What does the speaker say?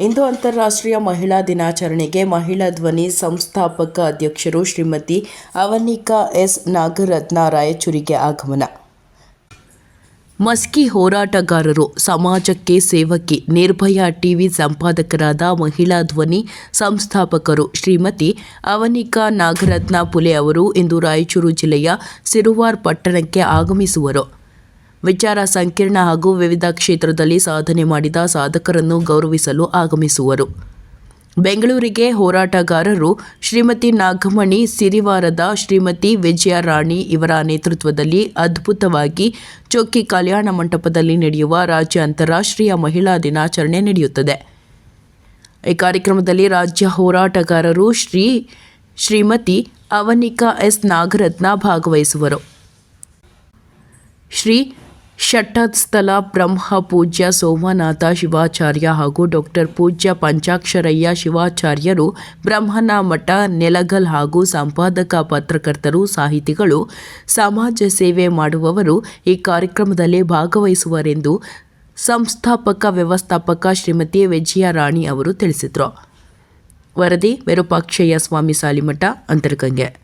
ಇಂದು ಅಂತಾರಾಷ್ಟ್ರೀಯ ಮಹಿಳಾ ದಿನಾಚರಣೆಗೆ ಮಹಿಳಾ ಧ್ವನಿ ಸಂಸ್ಥಾಪಕ ಅಧ್ಯಕ್ಷರು ಶ್ರೀಮತಿ ಅವನಿಕಾ ಎಸ್. ನಾಗರತ್ನ ರಾಯಚೂರಿಗೆ ಆಗಮನ. ಮಸ್ಕಿ ಹೋರಾಟಗಾರರು, ಸಮಾಜಕ್ಕೆ ಸೇವಕಿ, ನಿರ್ಭಯ ಟಿವಿ ಸಂಪಾದಕರಾದ ಮಹಿಳಾ ಧ್ವನಿ ಸಂಸ್ಥಾಪಕರು ಶ್ರೀಮತಿ ಅವನಿಕಾ ನಾಗರತ್ನ ಪುಲೆ ಅವರು ಇಂದು ರಾಯಚೂರು ಜಿಲ್ಲೆಯ ಸಿರುವಾರ್ ಪಟ್ಟಣಕ್ಕೆ ಆಗಮಿಸುವರು. ವಿಚಾರ ಸಂಕೀರ್ಣ ಹಾಗೂ ವಿವಿಧ ಕ್ಷೇತ್ರದಲ್ಲಿ ಸಾಧನೆ ಮಾಡಿದ ಸಾಧಕರನ್ನು ಗೌರವಿಸಲು ಆಗಮಿಸುವರು. ಬೆಂಗಳೂರಿಗೆ ಹೋರಾಟಗಾರರು ಶ್ರೀಮತಿ ನಾಗಮಣಿ ಸಿರಿವಾರದ ಶ್ರೀಮತಿ ವಿಜಯ ರಾಣಿ ಇವರ ನೇತೃತ್ವದಲ್ಲಿ ಅದ್ಭುತವಾಗಿ ಚೊಕ್ಕಿ ಕಲ್ಯಾಣ ಮಂಟಪದಲ್ಲಿ ನಡೆಯುವ ರಾಜ್ಯ ಅಂತಾರಾಷ್ಟ್ರೀಯ ಮಹಿಳಾ ದಿನಾಚರಣೆ ನಡೆಯುತ್ತದೆ. ಈ ಕಾರ್ಯಕ್ರಮದಲ್ಲಿ ರಾಜ್ಯ ಹೋರಾಟಗಾರರು ಶ್ರೀ ಶ್ರೀಮತಿ ಅವನಿಕಾ ಎಸ್ ನಾಗರತ್ನ ಭಾಗವಹಿಸುವರು. ಶ್ರೀ ಷಟ್ಟಸ್ಥಲ ಬ್ರಹ್ಮ ಪೂಜ್ಯ ಸೋಮನಾಥ ಶಿವಾಚಾರ್ಯ ಹಾಗೂ ಡಾಕ್ಟರ್ ಪೂಜ್ಯ ಪಂಚಾಕ್ಷರಯ್ಯ ಶಿವಾಚಾರ್ಯರು ಬ್ರಹ್ಮನ ಮಠ ನೆಲಗಲ್ ಹಾಗೂ ಸಂಪಾದಕ ಪತ್ರಕರ್ತರು ಸಾಹಿತಿಗಳು ಸಮಾಜ ಸೇವೆ ಮಾಡುವವರು ಈ ಕಾರ್ಯಕ್ರಮದಲ್ಲಿ ಭಾಗವಹಿಸುವರೆಂದು ಸಂಸ್ಥಾಪಕ ವ್ಯವಸ್ಥಾಪಕ ಶ್ರೀಮತಿ ವಿಜಯ ರಾಣಿ ಅವರು ತಿಳಿಸಿದರು. ವರದಿ ವಿರೂಪಾಕ್ಷಯ್ಯ ಸ್ವಾಮಿ ಸಾಲಿಮಠ, ಅಂತರಗಂಗೆ.